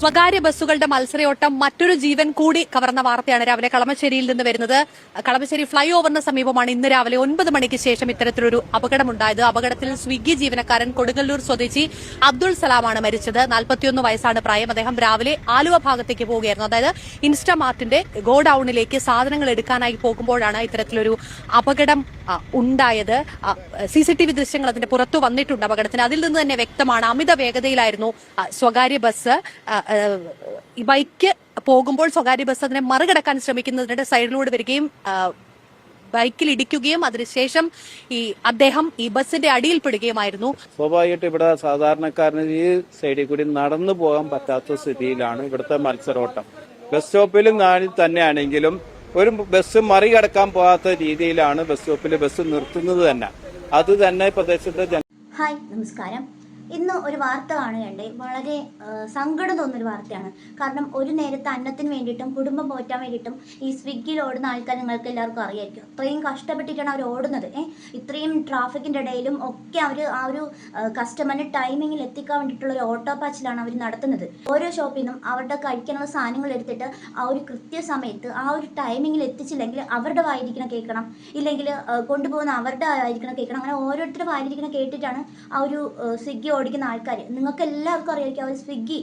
സ്വകാര്യ ബസ്സുകളുടെ മത്സരയോട്ടം മറ്റൊരു ജീവൻ കൂടി കവർന്ന വാർത്തയാണ് രാവിലെ കളമശ്ശേരിയിൽ നിന്ന് വരുന്നത്. കളമശ്ശേരി ഫ്ലൈ ഓവറിന് സമീപമാണ് ഇന്ന് രാവിലെ ഒൻപത് മണിക്ക് ശേഷം ഇത്തരത്തിലൊരു അപകടമുണ്ടായത്. അപകടത്തിൽ സ്വിഗ്ഗി ജീവനക്കാരൻ കൊടുങ്ങല്ലൂർ സ്വദേശി അബ്ദുൾ സലാമാണ് മരിച്ചത്. നാൽപ്പത്തിയൊന്ന് വയസ്സാണ് പ്രായം. അദ്ദേഹം രാവിലെ ആലുവ ഭാഗത്തേക്ക് പോവുകയായിരുന്നു. അതായത് ഇൻസ്റ്റാമാർട്ടിന്റെ ഗോഡൌണിലേക്ക് സാധനങ്ങൾ എടുക്കാനായി പോകുമ്പോഴാണ് ഇത്തരത്തിലൊരു അപകടം ഉണ്ടായത്. സി സി ടി വി ദൃശ്യങ്ങൾ അതിന്റെ പുറത്തു വന്നിട്ടുണ്ട് അപകടത്തിന്. അതിൽ നിന്ന് തന്നെ വ്യക്തമാണ് അമിത വേഗതയിലായിരുന്നു സ്വകാര്യ ബസ്. ബൈക്ക് പോകുമ്പോൾ സ്വകാര്യ ബസ് അതിനെ മറികടക്കാൻ ശ്രമിക്കുന്നതിനിടെ സൈഡിലൂടെ വരികയും ബൈക്കിൽ ഇടിക്കുകയും അതിനുശേഷം ഈ അദ്ദേഹം ഈ ബസിന്റെ അടിയിൽപ്പെടുകയുമായിരുന്നു സ്വാഭാവികമായിട്ട് ഇവിടെ സാധാരണക്കാരന് ഈ സൈഡിൽ കൂടി നടന്നു പോകാൻ പറ്റാത്ത സ്ഥിതിയിലാണ് ഇവിടുത്തെ മത്സരോട്ടം. ബസ് സ്റ്റോപ്പിലും തന്നെയാണെങ്കിലും ഒരു ബസ് മറികടക്കാൻ പോകാത്ത രീതിയിലാണ് ബസ് സ്റ്റോപ്പിൽ ബസ് നിർത്തുന്നത് തന്നെ. അത് തന്നെ പ്രദേശത്തെ ഹായ് നമസ്കാരം. ഇന്ന് ഒരു വാർത്ത കാണുകയുണ്ട്. വളരെ സങ്കടം തോന്നുന്നൊരു വാർത്തയാണ്. കാരണം ഒരു നേരത്തെ അന്നത്തിന് വേണ്ടിയിട്ടും കുടുംബം പോറ്റാൻ വേണ്ടിയിട്ടും ഈ സ്വിഗ്ഗിയിൽ ഓടുന്ന ആൾക്കാർ നിങ്ങൾക്ക് എല്ലാവർക്കും അറിയായിരിക്കും. അത്രയും കഷ്ടപ്പെട്ടിട്ടാണ് അവർ ഓടുന്നത്. ഏഹ് ഇത്രയും ട്രാഫിക്കിന്റെ ഇടയിലും ഒക്കെ അവർ ആ ഒരു കസ്റ്റമറിന് ടൈമിങ്ങിൽ എത്തിക്കാൻ വേണ്ടിയിട്ടുള്ള ഒരു ഓട്ടോ പാച്ചിലാണ് അവർ നടത്തുന്നത്. ഓരോ ഷോപ്പിൽ നിന്നും അവരുടെ കഴിക്കാനുള്ള സാധനങ്ങൾ എടുത്തിട്ട് ആ ഒരു കൃത്യസമയത്ത് ആ ഒരു ടൈമിങ്ങിൽ എത്തിച്ചില്ലെങ്കിൽ അവരുടെ വായിരിക്കണം കേൾക്കണം. ഇല്ലെങ്കിൽ കൊണ്ടുപോകുന്ന അവരുടെ ആയിരിക്കണം കേൾക്കണം. അങ്ങനെ ഓരോരുത്തരുടെ വായിരിക്കണം കേട്ടിട്ടാണ് ആ ഒരു സ്വിഗ്ഗി ഓടിക്കുന്ന ആൾക്കാർ നിങ്ങൾക്ക് എല്ലാവർക്കും അറിയാമായിരിക്കും അവർ സ്വിഗ്ഗി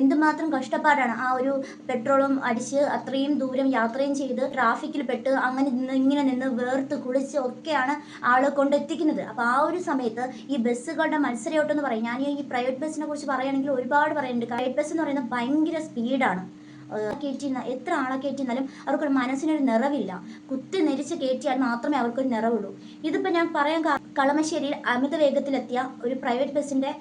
എന്തുമാത്രം കഷ്ടപ്പാടാണ്. ആ ഒരു പെട്രോളും അടിച്ച് അത്രയും ദൂരം യാത്രയും ചെയ്ത് ട്രാഫിക്കിൽ പെട്ട് അങ്ങനെ നിന്ന് ഇങ്ങനെ നിന്ന് വേർത്ത് കുളിച്ച് ഒക്കെയാണ് ആളെ കൊണ്ടെത്തിക്കുന്നത്. അപ്പോൾ ആ ഒരു സമയത്ത് ഈ ബസ്സുകളുടെ മത്സരയോട്ടം എന്ന് പറയും. ഞാൻ ഈ പ്രൈവറ്റ് ബസ്സിനെ കുറിച്ച് പറയുകയാണെങ്കിൽ ഒരുപാട് പറയുന്നുണ്ട്. പ്രൈവറ്റ് ബസ് എന്ന് പറയുന്നത് ഭയങ്കര സ്പീഡാണ്. കയറ്റി എത്ര ആളെ കയറ്റിയിരുന്നാലും അവർക്കൊരു മനസ്സിനൊരു നിറവില്ല. കുത്തി നെരിച്ച് കയറ്റിയാൽ മാത്രമേ അവർക്കൊരു നിറവുള്ളൂ. ഇതിപ്പോൾ ഞാൻ പറയാൻ കളമശ്ശേരിയിൽ അമിത വേഗത്തിലെത്തിയ ഒരു പ്രൈവറ്റ് ബസ്സിന്റെ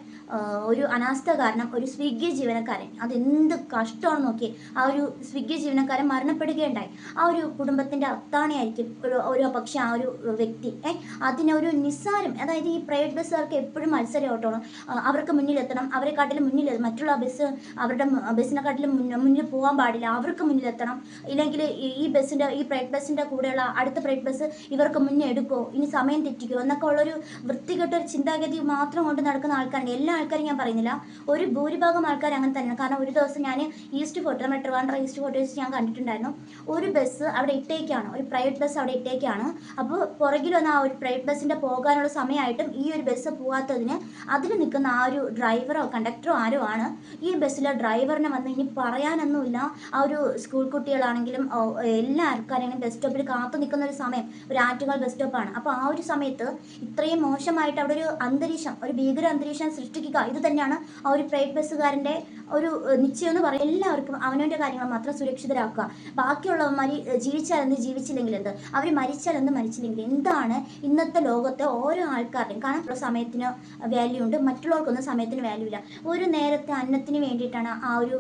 ഒരു അനാസ്ഥ കാരണം ഒരു സ്വിഗ്ഗി ജീവനക്കാരൻ അതെന്ത് കഷ്ടമാണ് നോക്കി ആ ഒരു സ്വിഗ്ഗി ജീവനക്കാരൻ മരണപ്പെടുകയുണ്ടായി. ആ ഒരു കുടുംബത്തിന്റെ അത്താണിയായിരിക്കും ഒരു ഒരു പക്ഷെ ആ ഒരു വ്യക്തി. ഏ അതിനൊരു നിസ്സാരം അതായത് ഈ പ്രൈവറ്റ് ബസ്സുകാർക്ക് എപ്പോഴും മത്സരം ഓട്ടണം. അവർക്ക് മുന്നിലെത്തണം അവരെക്കാട്ടിലും മുന്നിൽ മറ്റുള്ള ബസ് അവരുടെ ബസ്സിനെക്കാട്ടിലും മുന്നിൽ പോകാൻ പാടില്ല അവർക്ക് മുന്നിലെത്തണം. ഇല്ലെങ്കിൽ ഈ- ഈ ബസ്സിന്റെ ഈ പ്രൈവറ്റ് ബസ്സിന്റെ കൂടെയുള്ള അടുത്ത പ്രൈവറ്റ് ബസ് ഇവർക്ക് മുന്നേ എടുക്കുമോ ഇനി സമയം തെറ്റിക്കോ എന്നൊക്കെ ഉള്ളൊരു വൃത്തികെട്ടൊരു ചിന്താഗതി മാത്രം കൊണ്ട് നടക്കുന്ന ആൾക്കാരുണ്ട് എല്ലാ ആൾക്കാരും ഞാൻ പറയുന്നില്ല. ഒരു ഭൂരിഭാഗം ആൾക്കാർ അങ്ങനെ തന്നെയാണ്. കാരണം ഒരു ദിവസം ഞാൻ ഈസ്റ്റ് ഫോട്ടോ നമ്മുടെ ട്രിവാൻഡ്ര ഈസ്റ്റ് ഫോട്ടോ വെച്ച് ഞാൻ കണ്ടിട്ടുണ്ടായിരുന്നു. ഒരു ബസ് അവിടെ ഇട്ടേക്കാണ്. ഒരു പ്രൈവറ്റ് ബസ് അവിടെ ഇട്ടേക്കാണ്. അപ്പോൾ പുറകിൽ വന്ന ആ ഒരു പ്രൈവറ്റ് ബസ്സിന്റെ പോകാനുള്ള സമയമായിട്ടും ഈ ഒരു ബസ് പോകാത്തതിന് അതിൽ നിൽക്കുന്ന ആ ഒരു ഡ്രൈവറോ കണ്ടക്ടറോ ആരോ ആണ് ഈ ബസ്സിലെ ഡ്രൈവറിനെ വന്ന് ഇനി പറയാനൊന്നുമില്ല. ആ ഒരു സ്കൂൾ കുട്ടികളാണെങ്കിലും എല്ലാ ആൾക്കാരെങ്കിലും ബസ് സ്റ്റോപ്പിൽ കാത്തു നിൽക്കുന്ന ഒരു സമയം ഒരു ആറ്റുകാൽ ബസ് സ്റ്റോപ്പാണ് അപ്പോൾ ആ ഒരു സമയത്ത് ഇത്രയും മോശമായിട്ട് അവിടെ ഒരു അന്തരീക്ഷം ഒരു ഭീകര അന്തരീക്ഷം സൃഷ്ടിക്കുക ഇത് തന്നെയാണ് ആ ഒരു പ്രൈവറ്റ് ബസ്സുകാരന്റെ ഒരു നിശ്ചയം എന്ന് പറയും എല്ലാവർക്കും അവനവന്റെ കാര്യങ്ങൾ മാത്രം സുരക്ഷിതരാക്കുക. ബാക്കിയുള്ളവന്മാർ ജീവിച്ചാലെന്ത് ജീവിച്ചില്ലെങ്കിൽ എന്ത്? അവർ മരിച്ചാലെന്ത് മരിച്ചില്ലെങ്കിൽ എന്താണ് ഇന്നത്തെ ലോകത്തെ ഓരോ ആൾക്കാരുടെയും കാരണം സമയത്തിന് വാല്യൂ ഉണ്ട്. മറ്റുള്ളവർക്കൊന്നും സമയത്തിന് വാല്യൂ ഇല്ല. ഒരു നേരത്തെ അന്നത്തിന് വേണ്ടിയിട്ടാണ് ആ ഒരു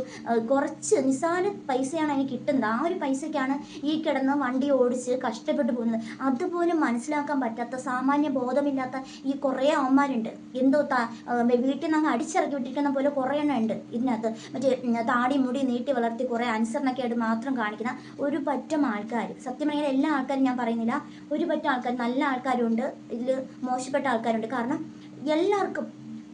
കുറച്ച് നിസ്സാര പൈസയാണ് അതിന് കിട്ടുന്നത്. ആ ഒരു പൈസയ്ക്കാണ് ഈ കിടന്ന് വണ്ടി ഓടിച്ച് കഷ്ടപ്പെട്ട് പോകുന്നത്. അതുപോലും മനസ്സിലാക്കാൻ പറ്റാത്ത സാമാന്യ ബോധമില്ലാത്ത ഈ കുറേ അവന്മാരുണ്ട്. എന്തോ ഏഹ്, വീട്ടിൽ അങ്ങ് അടിച്ചിറക്കി വിട്ടിരിക്കുന്ന പോലെ കുറേ എണ്ണം ഉണ്ട് ഇതിനകത്ത്. മറ്റേ താടി മുടി നീട്ടി വളർത്തി കുറേ അനുസരണയൊക്കെ ആയിട്ട് മാത്രം കാണിക്കുന്ന ഒരു പറ്റം ആൾക്കാർ പറഞ്ഞാൽ എല്ലാ ആൾക്കാരും ഞാൻ പറയുന്നില്ല. ഒരു പറ്റം ആൾക്കാർ നല്ല ആൾക്കാരുണ്ട്. ഇതിൽ മോശപ്പെട്ട ആൾക്കാരുണ്ട്. കാരണം എല്ലാവർക്കും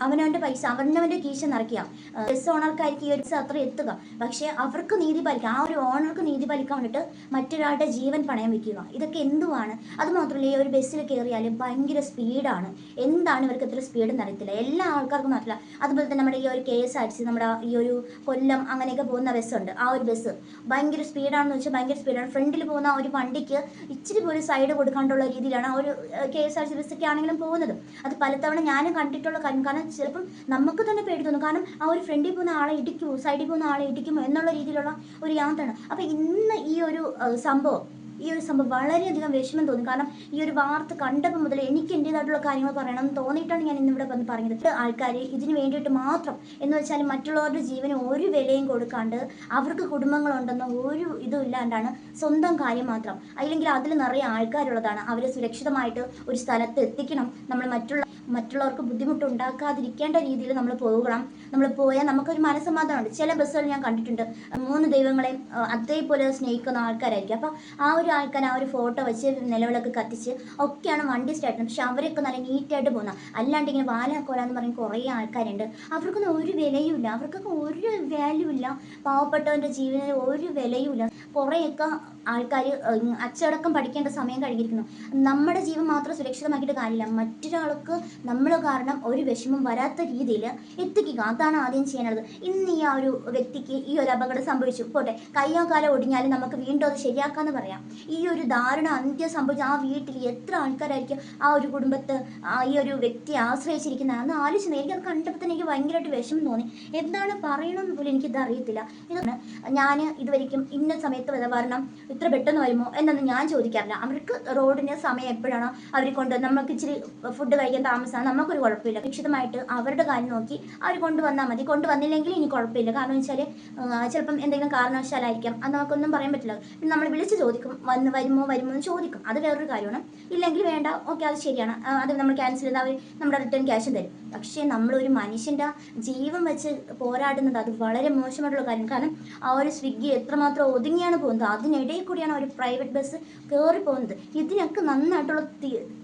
അവനവന്റെ പൈസ അവനവന്റെ കീശ നിറയ്ക്കുക ബസ് ഓണർക്കായിരിക്കും ഈ ഒരു അത്ര എത്തുക. പക്ഷേ അവർക്ക് നീതി പാലിക്കുക ആ ഒരു ഓണർക്ക് നീതി പാലിക്കാൻ വേണ്ടിയിട്ട് മറ്റൊരാളുടെ ജീവൻ പണയം വെക്കുക. ഇതൊക്കെ എന്തുവാണ്? അത് മാത്രമല്ല ഈ ഒരു ബസ്സിൽ കയറിയാൽ ഭയങ്കര സ്പീഡാണ് എന്താണ് ഇവർക്ക് ഇത്ര സ്പീഡ് അറിയത്തില്ല. എല്ലാ ആൾക്കാർക്കും അറിയില്ല അതുപോലെ തന്നെ നമ്മുടെ ഈ ഒരു കെ എസ് ആർ സി നമ്മുടെ ഈ ഒരു കൊല്ലം അങ്ങനെയൊക്കെ പോകുന്ന ബസ്സുണ്ട് ആ ഒരു ബസ് ഭയങ്കര സ്പീഡാണെന്ന് വെച്ചാൽ ഭയങ്കര സ്പീഡാണ് ഫ്രണ്ടിൽ പോകുന്ന ഒരു വണ്ടിക്ക് ഇച്ചിരി പോലും സൈഡ് കൊടുക്കാണ്ടുള്ള രീതിയിലാണ് ആ ഒരു കെ എസ് ആർ സി ബസ്സൊക്കെ ആണെങ്കിലും പോകുന്നത്. അത് പലതവണ ഞാനും കണ്ടിട്ടുള്ള കാര്യം. കാരണം ചിലപ്പം നമുക്ക് തന്നെ പേടി തോന്നും. കാരണം ആ ഒരു ഫ്രണ്ടിൽ പോകുന്ന ആളെ ഇടിക്കുമോ സൈഡിൽ പോകുന്ന ആളെ ഇടിക്കുമോ എന്നുള്ള രീതിയിലുള്ള ഒരു യാത്രയാണ്. അപ്പം ഇന്ന് ഈ ഒരു സംഭവം ഈ ഒരു സംഭവം വളരെയധികം വിഷമം തോന്നി. കാരണം ഈ ഒരു വാർത്ത കണ്ടപ്പോൾ മുതൽ എനിക്ക് എന്റേതായിട്ടുള്ള കാര്യങ്ങൾ പറയണം എന്ന് തോന്നിയിട്ടാണ് ഞാൻ ഇന്നിവിടെ വന്ന് പറഞ്ഞത്. ആൾക്കാർ ഇതിന് വേണ്ടിയിട്ട് മാത്രം എന്ന് വെച്ചാൽ മറ്റുള്ളവരുടെ ജീവന് ഒരു വിലയും കൊടുക്കാണ്ട് അവർക്ക് കുടുംബങ്ങളുണ്ടെന്ന ഒരു ഇതും ഇല്ലാണ്ടാണ് സ്വന്തം കാര്യം മാത്രം. അല്ലെങ്കിൽ അതിൽ നിറയെ ആൾക്കാരുള്ളതാണ്. അവരെ സുരക്ഷിതമായിട്ട് ഒരു സ്ഥലത്ത് എത്തിക്കണം. നമ്മൾ മറ്റുള്ള മറ്റുള്ളവർക്ക് ബുദ്ധിമുട്ട് ബുദ്ധിമുട്ടുണ്ടാക്കാതിരിക്കേണ്ട രീതിയിൽ നമ്മൾ പോകണം. നമ്മൾ പോയാൽ നമുക്കൊരു മനസ്സമാധാനമുണ്ട്. ചില ബസ്സുകൾ ഞാൻ കണ്ടിട്ടുണ്ട്. മൂന്ന് ദൈവങ്ങളെയും അതേപോലെ സ്നേഹിക്കുന്ന ആൾക്കാരായിരിക്കും. അപ്പോൾ ആ ഒരു ആൾക്കാർ ആ ഒരു ഫോട്ടോ വെച്ച് നിലവിളക്ക് കത്തിച്ച് ഒക്കെയാണ് വണ്ടി സ്റ്റാർട്ട് പക്ഷെ അവരൊക്കെ നല്ല നീറ്റായിട്ട് പോകുന്ന. അല്ലാണ്ട് ഇങ്ങനെ വാലാക്കോല എന്ന് പറയുന്ന കുറേ ആൾക്കാരുണ്ട്. അവർക്കൊന്നും ഒരു വിലയുമില്ല. അവർക്കൊക്കെ ഒരു വാല്യൂ ഇല്ല. പാവപ്പെട്ടവന്റെ ജീവിതത്തിൽ ഒരു വിലയുമില്ല. കുറേയൊക്കെ ആൾക്കാർ അച്ചടക്കം പഠിക്കേണ്ട സമയം കഴിഞ്ഞിരിക്കുന്നു. നമ്മുടെ ജീവൻ മാത്രം സുരക്ഷിതമാക്കിയിട്ട് കാര്യമില്ല. മറ്റൊരാൾക്ക് നമ്മൾ കാരണം ഒരു വിഷമം വരാത്ത രീതിയിൽ എത്തിക്കുക. അതാണ് ആദ്യം ചെയ്യാനുള്ളത് ഇന്ന് ഈ ആ ഒരു വ്യക്തിക്ക് ഈ ഒരു അപകടം സംഭവിച്ചു. പോട്ടെ. കയ്യോ കാലം ഒടിഞ്ഞാലും നമുക്ക് വീണ്ടും അത് ശരിയാക്കാമെന്ന് പറയാം. ഈ ഒരു ധാരണ അന്ത്യം സംഭവിച്ച ആ വീട്ടിൽ എത്ര ആൾക്കാരായിരിക്കും ആ ഒരു കുടുംബത്ത് ഈ ഒരു വ്യക്തിയെ ആശ്രയിച്ചിരിക്കുന്നത്? അന്ന് എനിക്ക് അത് കണ്ടപ്പോൾ തന്നെ എനിക്ക് ഭയങ്കരമായിട്ട് വിഷമം തോന്നി. എന്താണ് പറയണമെന്ന് പോലും എനിക്കിത് അറിയത്തില്ല. ഇതാണ് ഞാൻ ഇതുവരെയും ഇന്ന സമയത്ത് വരെ വരണം ഇത്ര പെട്ടെന്ന് വരുമോ എന്നൊന്നും ഞാൻ ചോദിക്കാറില്ല. അവർക്ക് റോഡിന് സമയം എപ്പോഴാണോ അവർ കൊണ്ട് നമുക്ക് ഇച്ചിരി ഫുഡ് കഴിക്കാൻ താമസമാണ് നമുക്കൊരു കുഴപ്പമില്ല. രക്ഷിതമായിട്ട് അവരുടെ കാര്യം നോക്കി അവർ കൊണ്ടുവന്നാൽ മതി. കൊണ്ടുവന്നില്ലെങ്കിൽ ഇനി കുഴപ്പമില്ല. കാരണം വെച്ചാൽ ചിലപ്പം എന്തെങ്കിലും കാരണവശാലായിരിക്കാം. അത് നമുക്കൊന്നും പറയാൻ പറ്റില്ല. നമ്മൾ വിളിച്ച് ചോദിക്കും വന്ന് വരുമോ വരുമോ എന്ന് ചോദിക്കും. അത് വേറൊരു കാര്യമാണ്. ഇല്ലെങ്കിൽ വേണ്ട ഓക്കെ അത് ശരിയാണ്. അത് നമ്മൾ ക്യാൻസൽ ചെയ്താൽ അവർ നമ്മുടെ റിട്ടേൺ ക്യാഷും തരും. പക്ഷേ നമ്മളൊരു മനുഷ്യന്റെ ജീവൻ വെച്ച് പോരാടുന്നത് അത് വളരെ മോശമായിട്ടുള്ള കാര്യം. കാരണം ആ ഒരു സ്വിഗ്ഗി എത്രമാത്രം ഒതുങ്ങിയാണ് പോകുന്നത്. അതിനിടയിൽ കൂടിയാണ് ഒരു പ്രൈവറ്റ് ബസ് കയറി പോകുന്നത്. ഇതിനൊക്കെ നന്നായിട്ടുള്ള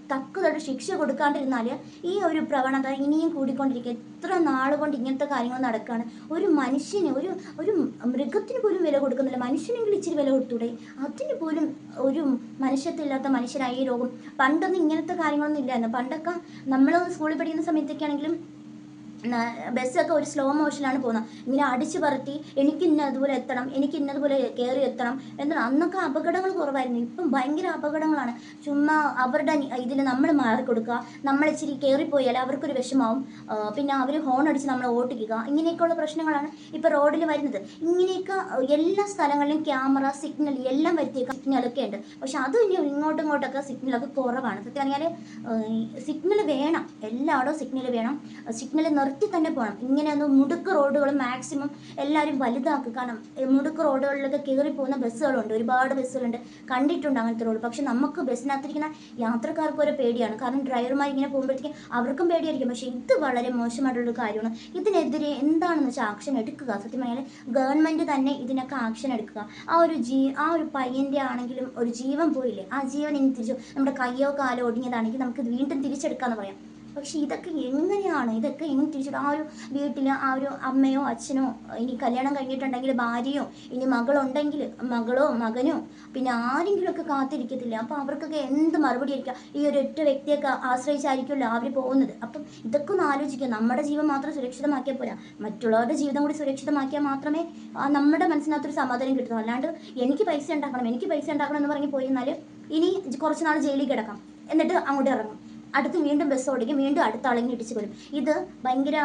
തി- തക്കതായിട്ട് ശിക്ഷ കൊടുക്കാണ്ടിരുന്നാൽ ഈ ഒരു പ്രവണത ഇനിയും കൂടിക്കൊണ്ടിരിക്കുക എത്ര നാൾ കൊണ്ട് ഇങ്ങനത്തെ കാര്യങ്ങൾ നടക്കുകയാണ് ഒരു മനുഷ്യന് ഒരു ഒരു മൃഗത്തിന് പോലും വില കൊടുക്കുന്നില്ല. മനുഷ്യനെങ്കിലും ഇച്ചിരി വില കൊടുത്തൂടെ? അതിന് പോലും ഒരു മനുഷ്യത്തില്ലാത്ത മനുഷ്യരായി ഈ രോഗം പണ്ടൊന്നും ഇങ്ങനത്തെ കാര്യങ്ങളൊന്നും ഇല്ലായിരുന്നു. പണ്ടൊക്കെ നമ്മൾ സ്കൂളിൽ പഠിക്കുന്ന സമയത്തൊക്കെയാണെങ്കിലും ന- ബസ്സൊക്കെ ഒരു സ്ലോ മോഷനിലാണ് പോകുന്നത്. ഇങ്ങനെ അടിച്ചു പറത്തി എനിക്ക് ഇന്നതുപോലെ എത്തണം എനിക്ക് ഇന്നതുപോലെ കയറി എത്തണം. എന്നാൽ അന്നൊക്കെ അപകടങ്ങൾ കുറവായിരുന്നു. ഇപ്പം ഭയങ്കര അപകടങ്ങളാണ്. ചുമ്മാ അവരുടെ ഇതിൽ നമ്മൾ മാറി കൊടുക്കുക. നമ്മൾ ഇച്ചിരി കയറിപ്പോയാൽ അവർക്കൊരു വിഷമാവും പിന്നെ അവർ ഹോൺ അടിച്ച് നമ്മളെ ഓട്ടിക്കുക. ഇങ്ങനെയൊക്കെയുള്ള പ്രശ്നങ്ങളാണ് ഇപ്പോൾ റോഡിൽ വരുന്നത്. ഇങ്ങനെയൊക്കെ എല്ലാ സ്ഥലങ്ങളിലും ക്യാമറ സിഗ്നൽ എല്ലാം വരുത്തിയ സിഗ്നലൊക്കെ ഉണ്ട്. പക്ഷെ അത് ഇനി ഇങ്ങോട്ടും ഇങ്ങോട്ടൊക്കെ സിഗ്നലൊക്കെ കുറവാണ്. സത്യം പറഞ്ഞാൽ സിഗ്നൽ വേണം. എല്ലായിടവും സിഗ്നൽ വേണം. സിഗ്നൽ നിർത്തി തന്നെ പോകണം ഇങ്ങനെ ഒന്ന് മുടുക്ക് റോഡുകൾ മാക്സിമം എല്ലാവരും വലുതാക്കുക കാരണം മുടുക്ക് റോഡുകളിലൊക്കെ കയറി പോകുന്ന ബസ്സുകളുണ്ട്. ഒരുപാട് ബസ്സുകളുണ്ട്. കണ്ടിട്ടുണ്ട് അങ്ങനത്തെ റോഡ്. പക്ഷെ നമുക്ക് ബസ്സിനകത്തിരിക്കുന്ന യാത്രക്കാർക്ക് ഒരു പേടിയാണ്. കാരണം ഡ്രൈവർമാർ ഇങ്ങനെ പോകുമ്പോഴത്തേക്കും അവർക്കും പേടിയായിരിക്കും. പക്ഷേ ഇത് വളരെ മോശമായിട്ടുള്ളൊരു കാര്യമാണ്. ഇതിനെതിരെ എന്താണെന്ന് വെച്ചാൽ ആക്ഷൻ എടുക്കുക. സത്യം പറഞ്ഞാൽ ഗവൺമെന്റ് തന്നെ ഇതിനൊക്കെ ആക്ഷൻ എടുക്കുക. ആ ഒരു ജീ ആ ഒരു പയ്യന്റെ ആണെങ്കിലും ഒരു ജീവൻ പോയില്ലേ? ആ ജീവൻ ഇനി തിരിച്ചു നമ്മുടെ കയ്യോ കാലോ ഒടിഞ്ഞതാണെങ്കിൽ നമുക്ക് വീണ്ടും തിരിച്ചെടുക്കാമെന്ന് പറയാം. പക്ഷെ ഇതൊക്കെ എങ്ങനെയാണ്? ഇതൊക്കെ ഇനി തിരിച്ചിട്ട് ആ ഒരു വീട്ടിൽ ആ ഒരു അമ്മയോ അച്ഛനോ ഇനി കല്യാണം കഴിഞ്ഞിട്ടുണ്ടെങ്കിൽ ഭാര്യയോ ഇനി മകളുണ്ടെങ്കിൽ മകളോ മകനോ പിന്നെ ആരെങ്കിലുമൊക്കെ കാത്തിരിക്കത്തില്ല? അപ്പോൾ അവർക്കൊക്കെ എന്ത് മറുപടി ആയിരിക്കാം? ഈ ഒരു ഒറ്റ വ്യക്തിയൊക്കെ ആശ്രയിച്ചായിരിക്കുമല്ലോ അവർ പോകുന്നത്. അപ്പം ഇതൊക്കെ ഒന്ന് ആലോചിക്കുക. നമ്മുടെ ജീവൻ മാത്രം സുരക്ഷിതമാക്കിയാൽ പോരാ. മറ്റുള്ളവരുടെ ജീവിതം കൂടി സുരക്ഷിതമാക്കിയാൽ മാത്രമേ നമ്മുടെ മനസ്സിനകത്തൊരു സമാധാനം കിട്ടുന്നു അല്ലാണ്ട് എനിക്ക് പൈസ ഉണ്ടാക്കണം എനിക്ക് പൈസ ഉണ്ടാക്കണം എന്ന് പറഞ്ഞ് പോയിരുന്നാൽ ഇനി കുറച്ച് നാൾ ജയിലിൽ കിടക്കാം. എന്നിട്ട് അങ്ങോട്ട് ഇറങ്ങും. അടുത്ത് വീണ്ടും ബസ് ഓടിക്കും വീണ്ടും അടുത്ത ആളെങ്കിലും ഇടിച്ചു കൊല്ലും. ഇത് ഭയങ്കര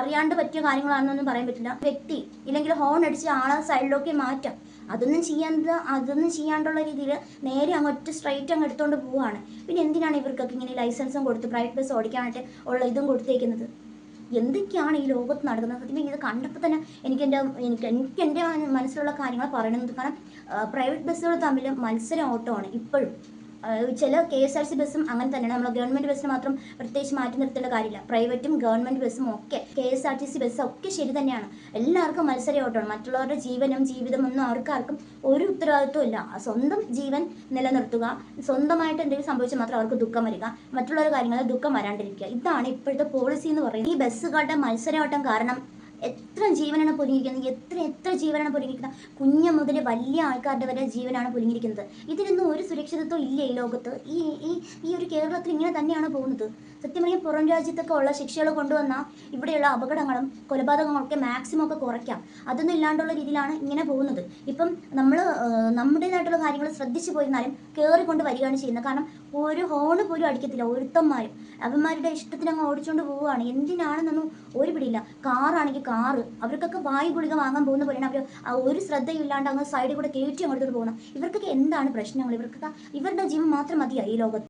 അറിയാണ്ട് പറ്റിയ കാര്യങ്ങളാണെന്നൊന്നും പറയാൻ പറ്റില്ല. വ്യക്തി ഇല്ലെങ്കിൽ ഹോൺ അടിച്ച് ആളെ സൈഡിലേക്ക് മാറ്റാം. അതൊന്നും ചെയ്യാണ്ട് അതൊന്നും ചെയ്യാണ്ടുള്ള രീതിയിൽ നേരെ അങ്ങോട്ട് സ്ട്രൈറ്റ് അങ്ങ് എടുത്തുകൊണ്ട് പോവുകയാണ് പിന്നെ എന്തിനാണ് ഇവർക്കൊക്കെ ഇങ്ങനെ ലൈസൻസും കൊടുത്ത് പ്രൈവറ്റ് ബസ് ഓടിക്കാനായിട്ട് ഉള്ള ഇതും കൊടുത്തേക്കുന്നത്? എന്തൊക്കെയാണ് ഈ ലോകത്ത് നടക്കുന്നത്? സത്യം ഇത് കണ്ടപ്പോൾ തന്നെ എനിക്ക് എന്റെ എനിക്ക് എനിക്ക് എന്റെ മനസ്സിലുള്ള കാര്യങ്ങൾ പറയണമെന്ന് കാരണം പ്രൈവറ്റ് ബസ്സുകൾ തമ്മിൽ മത്സരം ഓട്ടമാണ് ഇപ്പോഴും. ചില കെ എസ് ആർ സി ബസ്സും അങ്ങനെ തന്നെയാണ്. നമ്മൾ ഗവൺമെന്റ് ബസ്സിന് മാത്രം പ്രത്യേകിച്ച് മാറ്റി നിർത്തേണ്ട കാര്യമില്ല. പ്രൈവറ്റും ഗവൺമെന്റ് ബസ്സും ഒക്കെ K S R T C ബസ്സും ഒക്കെ ശരി തന്നെയാണ്. എല്ലാവർക്കും മത്സര ഓട്ടമാണ് മറ്റുള്ളവരുടെ ജീവനും ജീവിതം ഒന്നും അവർക്കാർക്കും ഒരു ഉത്തരവാദിത്വം ഇല്ല. സ്വന്തം ജീവൻ നിലനിർത്തുക സ്വന്തമായിട്ട് എന്തെങ്കിലും സംഭവിച്ചാൽ മാത്രം അവർക്ക് ദുഃഖം വരിക മറ്റുള്ളവരുടെ കാര്യങ്ങളിൽ ദുഃഖം വരാണ്ടിരിക്കുക. ഇതാണ് ഇപ്പോഴത്തെ പോളിസി എന്ന് പറയുന്നത്. ഈ ബസ്സുകളുടെ മത്സരയോട്ടം കാരണം എത്ര ജീവനാണ് പൊലിഞ്ഞിരിക്കുന്നത് എത്ര എത്ര ജീവനാണ് പൊലിഞ്ഞിരിക്കുന്നത് കുഞ്ഞു മുതൽ വലിയ ആൾക്കാരുടെ വരെ ജീവനാണ് പൊലിഞ്ഞിരിക്കുന്നത് ഇതിനൊന്നും ഒരു സുരക്ഷിതത്വം ഇല്ല ഈ ലോകത്ത്. ഈ ഈ ഈ ഒരു കേരളത്തിൽ ഇങ്ങനെ തന്നെയാണ് പോകുന്നത്. സത്യം പറഞ്ഞാൽ പുറം രാജ്യത്തൊക്കെ ഉള്ള ശിക്ഷകൾ കൊണ്ടുവന്നാൽ ഇവിടെയുള്ള അപകടങ്ങളും കൊലപാതകങ്ങളൊക്കെ മാക്സിമം ഒക്കെ കുറയ്ക്കാം. അതൊന്നും ഇല്ലാണ്ടുള്ള രീതിയിലാണ് ഇങ്ങനെ പോകുന്നത്. ഇപ്പം നമ്മൾ നമ്മുടേതായിട്ടുള്ള കാര്യങ്ങൾ ശ്രദ്ധിച്ചു പോയിരുന്നാലും കയറിക്കൊണ്ട് വരികയാണ് ചെയ്യുന്നത്. കാരണം ഒരു ഹോണ് പോലും അടിക്കത്തില്ല. ഒരുത്തന്മാരും. അവന്മാരുടെ ഇഷ്ടത്തിന് അങ്ങ് ഓടിച്ചുകൊണ്ട് പോവുകയാണ്. എന്തിനാണെന്നൊന്നും ഒരു പിടിയില്ല. കാറാണെങ്കിൽ കാറ്. അവർക്കൊക്കെ വായു ഗുളിക വാങ്ങാൻ പോകുന്ന പോലെയാണ് അവർ ഒരു ശ്രദ്ധയും ഇല്ലാണ്ട് അങ്ങ് സൈഡിൽ കൂടെ കയറ്റി അങ്ങോട്ട് പോകുന്നത് ഇവർക്കൊക്കെ എന്താണ് പ്രശ്നങ്ങൾ? ഇവർക്കൊക്കെ ഇവരുടെ ജീവൻ മാത്രം മതിയായി ഈ ലോകത്ത്.